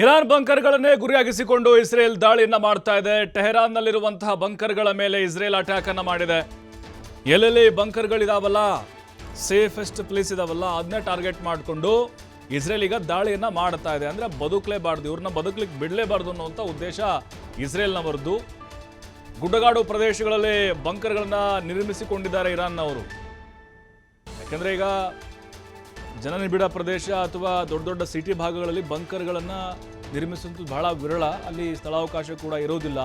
Iran ಬಂಕರ್ಗಳನ್ನೇ ಗುರಿಯಾಗಿಸಿಕೊಂಡು Israel ದಾಳಿಯನ್ನ ಮಾಡ್ತಾ ಇದೆ. ಟೆಹರಾನ್ನಲ್ಲಿರುವಂತಹ ಬಂಕರ್ಗಳ ಮೇಲೆ ಇಸ್ರೇಲ್ ಅಟ್ಯಾಕ್ ಅನ್ನ ಮಾಡಿದೆ. ಎಲ್ಲೆಲ್ಲಿ ಬಂಕರ್ಗಳಿದಾವಲ್ಲ? ಸೇಫೆಸ್ಟ್ ಪ್ಲೇಸ್ ಇದಾವಲ್ಲ? ಅದನ್ನೇ ಟಾರ್ಗೆಟ್ ಮಾಡಿಕೊಂಡು ಇಸ್ರೇಲ್ ಈಗ ದಾಳಿಯನ್ನ ಮಾಡ್ತಾ ಇದೆ. ಅಂದ್ರೆ ಬದುಕಲೇಬಾರ್ದು, ಇವ್ರನ್ನ ಬದುಕಲಿಕ್ಕೆ ಬಿಡಲೇಬಾರ್ದು ಅನ್ನುವಂಥ ಉದ್ದೇಶ ಇಸ್ರೇಲ್ನವರದ್ದು. ಗುಡ್ಡಗಾಡು ಪ್ರದೇಶಗಳಲ್ಲಿ ಬಂಕರ್ಗಳನ್ನ ನಿರ್ಮಿಸಿಕೊಂಡಿದ್ದಾರೆ ಇರಾನ್ನವರು. ಯಾಕಂದ್ರೆ ಈಗ ಜನನಿಬಿಡ ಪ್ರದೇಶ ಅಥವಾ ದೊಡ್ಡ ದೊಡ್ಡ ಸಿಟಿ ಭಾಗಗಳಲ್ಲಿ ಬಂಕರ್ಗಳನ್ನು ನಿರ್ಮಿಸುವಂಥದ್ದು ಬಹಳ ವಿರಳ. ಅಲ್ಲಿ ಸ್ಥಳಾವಕಾಶ ಕೂಡ ಇರೋದಿಲ್ಲ.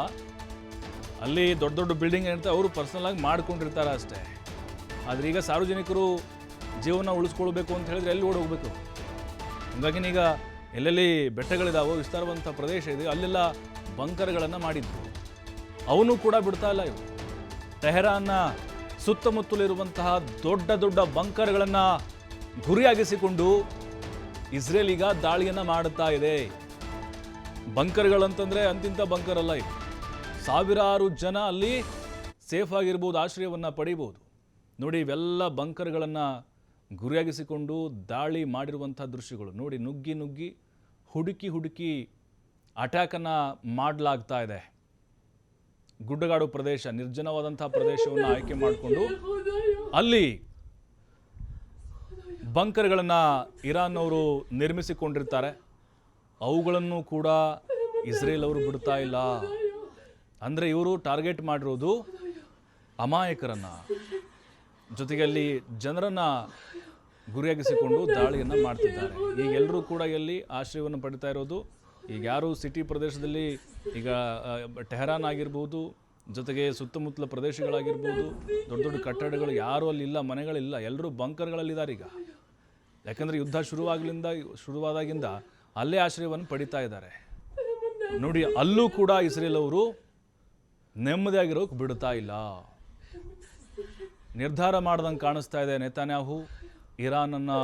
ಅಲ್ಲಿ ದೊಡ್ಡ ದೊಡ್ಡ ಬಿಲ್ಡಿಂಗ್ ಏನಿರುತ್ತೆ ಅವರು ಪರ್ಸನಲ್ ಮಾಡ್ಕೊಂಡಿರ್ತಾರೆ ಅಷ್ಟೇ. ಆದರೆ ಈಗ ಸಾರ್ವಜನಿಕರು ಜೀವನ ಉಳಿಸ್ಕೊಳ್ಬೇಕು ಅಂತ ಹೇಳಿದ್ರೆ ಎಲ್ಲಿ ಓಡಿ ಹೋಗ್ಬೇಕು ಹಂಗಾಗಿ ಈಗ ಎಲ್ಲೆಲ್ಲಿ ಬೆಟ್ಟಗಳಿದಾವೋ ವಿಸ್ತಾರವಂತ ಪ್ರದೇಶ ಇದೆ, ಅಲ್ಲೆಲ್ಲ ಬಂಕರ್ಗಳನ್ನು ಮಾಡಿದ್ರು. ಅವನು ಕೂಡ ಬಿಡ್ತಾ ಇಲ್ಲ ಇವರು. ಟೆಹರಾನ್ನ ಸುತ್ತಮುತ್ತಲಿರುವಂತಹ ದೊಡ್ಡ ದೊಡ್ಡ ಬಂಕರ್ಗಳನ್ನು ಗುರಿಯಾಗಿಸಿಕೊಂಡು ಇಸ್ರೇಲ್ ಈಗ ದಾಳಿಯನ್ನ ಮಾಡುತ್ತಾ ಇದೆ. ಬಂಕರ್ಗಳಂತಂದರೆ ಅಂತಿಂತ ಬಂಕರ್ ಅಲ್ಲ ಇದು. ಸಾವಿರಾರು ಜನ ಅಲ್ಲಿ ಸೇಫ್ ಆಗಿರ್ಬೋದು, ಆಶ್ರಯವನ್ನು ಪಡೀಬೋದು. ನೋಡಿ, ಇವೆಲ್ಲ ಬಂಕರ್ಗಳನ್ನು ಗುರಿಯಾಗಿಸಿಕೊಂಡು ದಾಳಿ ಮಾಡಿರುವಂಥ ದೃಶ್ಯಗಳು. ನೋಡಿ, ನುಗ್ಗಿ ನುಗ್ಗಿ, ಹುಡುಕಿ ಹುಡುಕಿ ಅಟ್ಯಾಕನ್ನು ಮಾಡಲಾಗ್ತಾ ಇದೆ. ಗುಡ್ಡಗಾಡು ಪ್ರದೇಶ, ನಿರ್ಜನವಾದಂಥ ಪ್ರದೇಶವನ್ನು ಆಯ್ಕೆ ಮಾಡಿಕೊಂಡು ಅಲ್ಲಿ ಬಂಕರ್ಗಳನ್ನು ಇರಾನ್ ಅವರು ನಿರ್ಮಿಸಿಕೊಂಡಿರ್ತಾರೆ. ಅವುಗಳನ್ನು ಕೂಡ ಇಸ್ರೇಲ್ ಅವರು ಬಿಡ್ತಾ ಇಲ್ಲ. ಅಂದರೆ ಇವರು ಟಾರ್ಗೆಟ್ ಮಾಡಿರೋದು ಅಮಾಯಕರನ್ನು. ಜೊತೆಗೆ ಅಲ್ಲಿ ಜನರನ್ನ ಗುರಿಯಾಗಿಸಿಕೊಂಡು ದಾಳಿಯನ್ನು ಮಾಡ್ತಿದ್ದಾರೆ. ಈಗ ಎಲ್ಲರೂ ಕೂಡ ಇಲ್ಲಿ ಆಶ್ರಯವನ್ನು ಪಡಿತಾ ಇರೋದು. ಈಗ ಯಾರು ಸಿಟಿ ಪ್ರದೇಶದಲ್ಲಿ ಈಗ ಟೆಹರಾನ್ ಆಗಿರ್ಬೋದು, ಜೊತೆಗೆ ಸುತ್ತಮುತ್ತಲ ಪ್ರದೇಶಗಳಾಗಿರ್ಬೋದು, ದೊಡ್ಡ ದೊಡ್ಡ ಕಟ್ಟಡಗಳು ಯಾರೂ ಅಲ್ಲಿ ಇಲ್ಲ ಮನೆಗಳಿಲ್ಲ ಎಲ್ಲರೂ ಬಂಕರ್ಗಳಲ್ಲಿದ್ದಾರೆ ಈಗ. ಯಾಕಂದರೆ ಯುದ್ಧ ಶುರುವಾಗ್ಲಿಂದ, ಶುರುವಾದಾಗಿಂದ ಅಲ್ಲೇ ಆಶ್ರಯವನ್ನು ಪಡಿತಾ ಇದ್ದಾರೆ. ನೋಡಿ, ಅಲ್ಲೂ ಕೂಡ ಇಸ್ರೇಲ್ ಅವರು ನೆಮ್ಮದಿಯಾಗಿರೋಕೆ ಬಿಡ್ತಾ ಇಲ್ಲ. ನಿರ್ಧಾರ ಮಾಡ್ದಂಗೆ ಕಾಣಿಸ್ತಾ ಇದೆ ನೇತಾನ್ಯಾಹು. ಇರಾನನ್ನು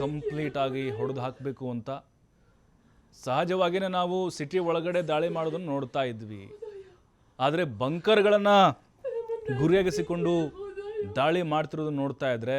ಕಂಪ್ಲೀಟ್ ಆಗಿ ಹೊಡೆದು ಹಾಕಬೇಕು ಅಂತ. ಸಹಜವಾಗಿಯೇ ನಾವು ಸಿಟಿ ಒಳಗಡೆ ದಾಳಿ ಮಾಡೋದನ್ನು ನೋಡ್ತಾ ಇದ್ವಿ. ಆದರೆ ಬಂಕರ್ಗಳನ್ನು ಗುರಿಯಾಗಿಸಿಕೊಂಡು ದಾಳಿ ಮಾಡ್ತಿರೋದನ್ನು ನೋಡ್ತಾ ಇದ್ರೆ